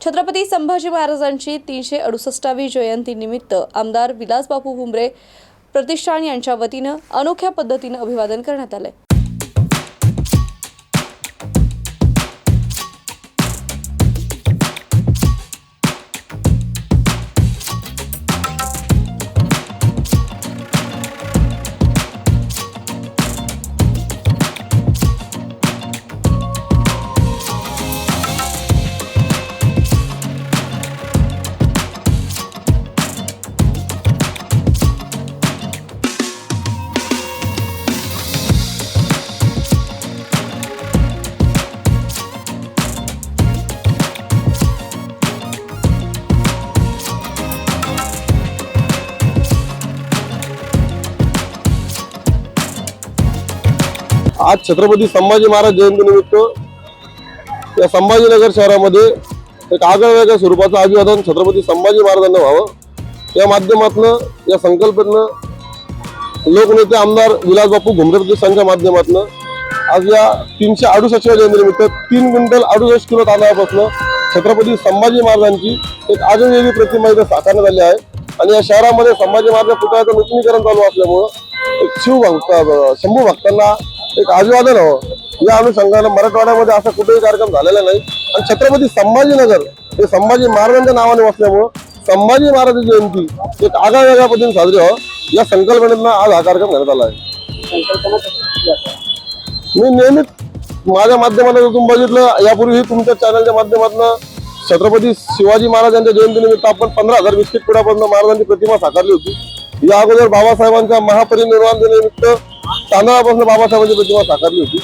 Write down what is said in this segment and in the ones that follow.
छत्रपती संभाजी महाराजांची तीनशे अडुसष्टावी जयंतीनिमित्त आमदार विलासबापू हुंबरे प्रतिष्ठान यांच्या वतीनं अनोख्या पद्धतीनं अभिवादन करण्यात आलंय. आज छत्रपती संभाजी महाराज जयंतीनिमित्त या संभाजीनगर शहरामध्ये एक आगळ्या वेगळ्या स्वरूपाचं अभिवादन छत्रपती संभाजी महाराजांना व्हावं. या माध्यमातनं या संकल्पनेनं लोकनेते आमदार विलासबापू घुमरे प्रतिष्ठानच्या माध्यमातनं आज या तीनशे अडुसष्टव्या जयंतीनिमित्त तीन क्विंटल अडुसष्ट किलो तांदळापासून छत्रपती संभाजी महाराजांची एक आगळीवेगळी प्रतिमा इथं साकारण्यात आली आहे. आणि या शहरामध्ये संभाजी महाराज पुतळ्याचं नूतनीकरण चालू असल्यामुळं शिव भक्त शंभू भक्तांना एक अभिवादन हवं हो. या अनुषंगानं मराठवाड्यामध्ये असा कुठेही कार्यक्रम झालेला नाही. आणि छत्रपती संभाजीनगर हे संभाजी महाराजांच्या नावाने वसल्यामुळं संभाजी महाराजांची जयंती एक आगळ्या वेगळ्या पद्धतीने साजरी व्हावं या संकल्पनेतनं आज हा कार्यक्रम घेण्यात आला आहे. मी नेहमीच माझ्या माध्यमातून जर तुम्ही बघितलं यापूर्वीही तुमच्या चॅनलच्या माध्यमातून छत्रपती शिवाजी महाराजांच्या जयंतीनिमित्त आपण पंधरा हजार बिस्किट पुढ्यापासून महाराजांची प्रतिमा साकारली होती. या अगोदर बाबासाहेबांच्या महापरिनिर्वाण दिनानिमित्त तांदळापासून बाबासाहेबांची प्रतिमा साकारली होती.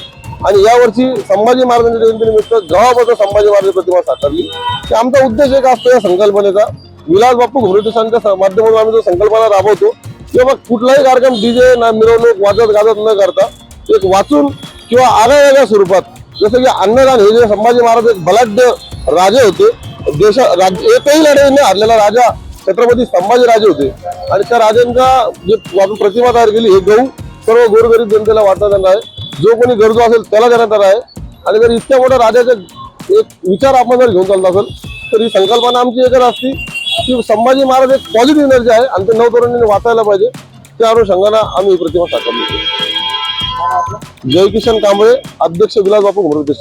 आणि यावर्षी संभाजी महाराजांच्या जयंतीनिमित्त गावापासून संभाजी महाराज प्रतिमा साकारली. की आमचा उद्देश एक असतो या संकल्पनेचा. विलास बापू घोरटेसांच्या माध्यमातून आम्ही जो संकल्पना राबवतो किंवा कुठलाही कार्यक्रम डीजे ना मिरवणूक वाजत गाजत न करता एक वाचून किंवा आगळ्या स्वरूपात जसं की अन्नदान हे जे संभाजी महाराज एक बलाढ्य राजे होते. देशा राज एकही लढाईने हरलेला राजा छत्रपती संभाजी राजे होते. आणि त्या राजांचा जे आपण प्रतिमा तयार केली हे गहू सर्व गोरगरीब जनतेला वाटण्यात येणार आहे. जो कोणी गरजू असेल त्याला देण्यात आला आहे. आणि जर इतक्या मोठ्या राजाचा एक विचार आपण जर घेऊन चालला असेल तर ही संकल्पना आमची एकच असती की संभाजी महाराज एक पॉझिटिव्ह एनर्जी आहे आणि ते नवतरुणांनी वाचायला पाहिजे. त्या अनुषंगानं आम्ही प्रतिमा साकारली. जय जयकिशन कांबळे अध्यक्ष विलास बापू घुमरे